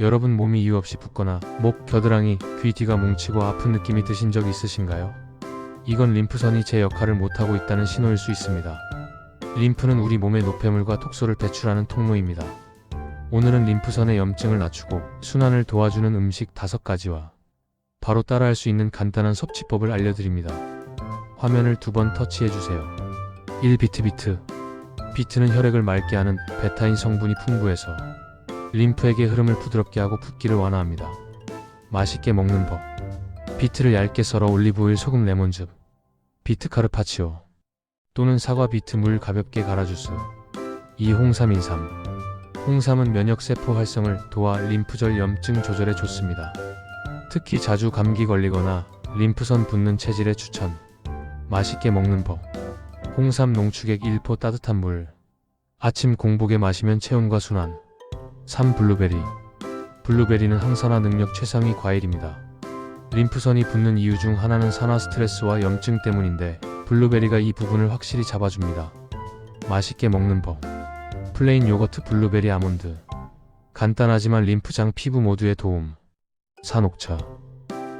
여러분 몸이 이유 없이 붓거나 목, 겨드랑이, 귀 뒤가 뭉치고 아픈 느낌이 드신 적 있으신가요? 이건 림프선이 제 역할을 못하고 있다는 신호일 수 있습니다. 림프는 우리 몸의 노폐물과 톡소를 배출하는 통로입니다. 오늘은 림프선의 염증을 낮추고 순환을 도와주는 음식 5가지와 바로 따라할 수 있는 간단한 섭취법을 알려드립니다. 화면을 두 번 터치해 주세요. 1. 비트비트 비트는 혈액을 맑게 하는 베타인 성분이 풍부해서 림프에게 흐름을 부드럽게 하고 붓기를 완화합니다. 맛있게 먹는 법. 비트를 얇게 썰어 올리브오일 소금 레몬즙. 비트 카르파치오. 또는 사과 비트 물 가볍게 갈아 주스. 2. 홍삼 인삼. 홍삼은 면역 세포 활성을 도와 림프절 염증 조절에 좋습니다. 특히 자주 감기 걸리거나 림프선 붓는 체질에 추천. 맛있게 먹는 법. 홍삼 농축액 1포 따뜻한 물. 아침 공복에 마시면 체온과 순환 3. 블루베리 블루베리는 항산화 능력 최상위 과일입니다. 림프선이 붓는 이유 중 하나는 산화 스트레스와 염증 때문인데 블루베리가 이 부분을 확실히 잡아줍니다. 맛있게 먹는 법 플레인 요거트 블루베리 아몬드 간단하지만 림프장 피부 모두에 도움 4. 녹차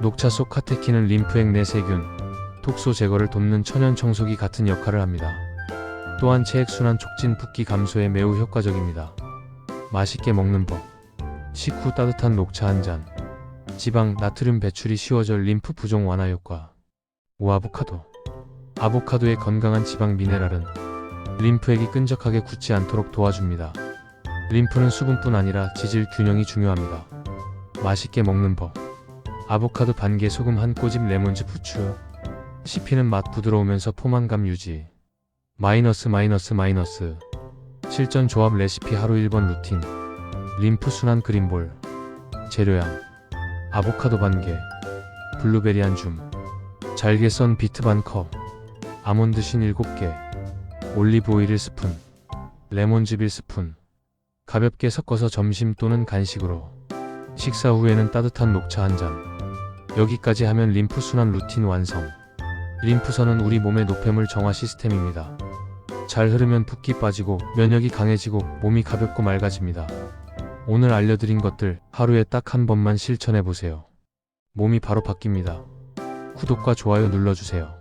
녹차 속 카테킨은 림프액 내 세균, 톡소 제거를 돕는 천연 청소기 같은 역할을 합니다. 또한 체액순환 촉진 붓기 감소에 매우 효과적입니다. 맛있게 먹는 법. 식후 따뜻한 녹차 한 잔. 지방, 나트륨 배출이 쉬워져 림프 부종 완화 효과. 5. 아보카도. 아보카도의 건강한 지방 미네랄은 림프액이 끈적하게 굳지 않도록 도와줍니다. 림프는 수분뿐 아니라 지질 균형이 중요합니다. 맛있게 먹는 법. 아보카도 반 개 소금 한 꼬집 레몬즙 후추. 씹히는 맛 부드러우면서 포만감 유지. 마이너스 마이너스 마이너스 실전 조합 레시피 하루 1번 루틴. 림프 순환 그린볼. 재료양. 아보카도 반개. 블루베리 한 줌. 잘게 썬 비트 반컵. 아몬드 신 7개. 올리브 오일 1스푼. 레몬즙 1스푼. 가볍게 섞어서 점심 또는 간식으로. 식사 후에는 따뜻한 녹차 한 잔. 여기까지 하면 림프 순환 루틴 완성. 림프선은 우리 몸의 노폐물 정화 시스템입니다. 잘 흐르면 붓기 빠지고 면역이 강해지고 몸이 가볍고 맑아집니다. 오늘 알려드린 것들 하루에 딱 한 번만 실천해 보세요. 몸이 바로 바뀝니다. 구독과 좋아요 눌러주세요.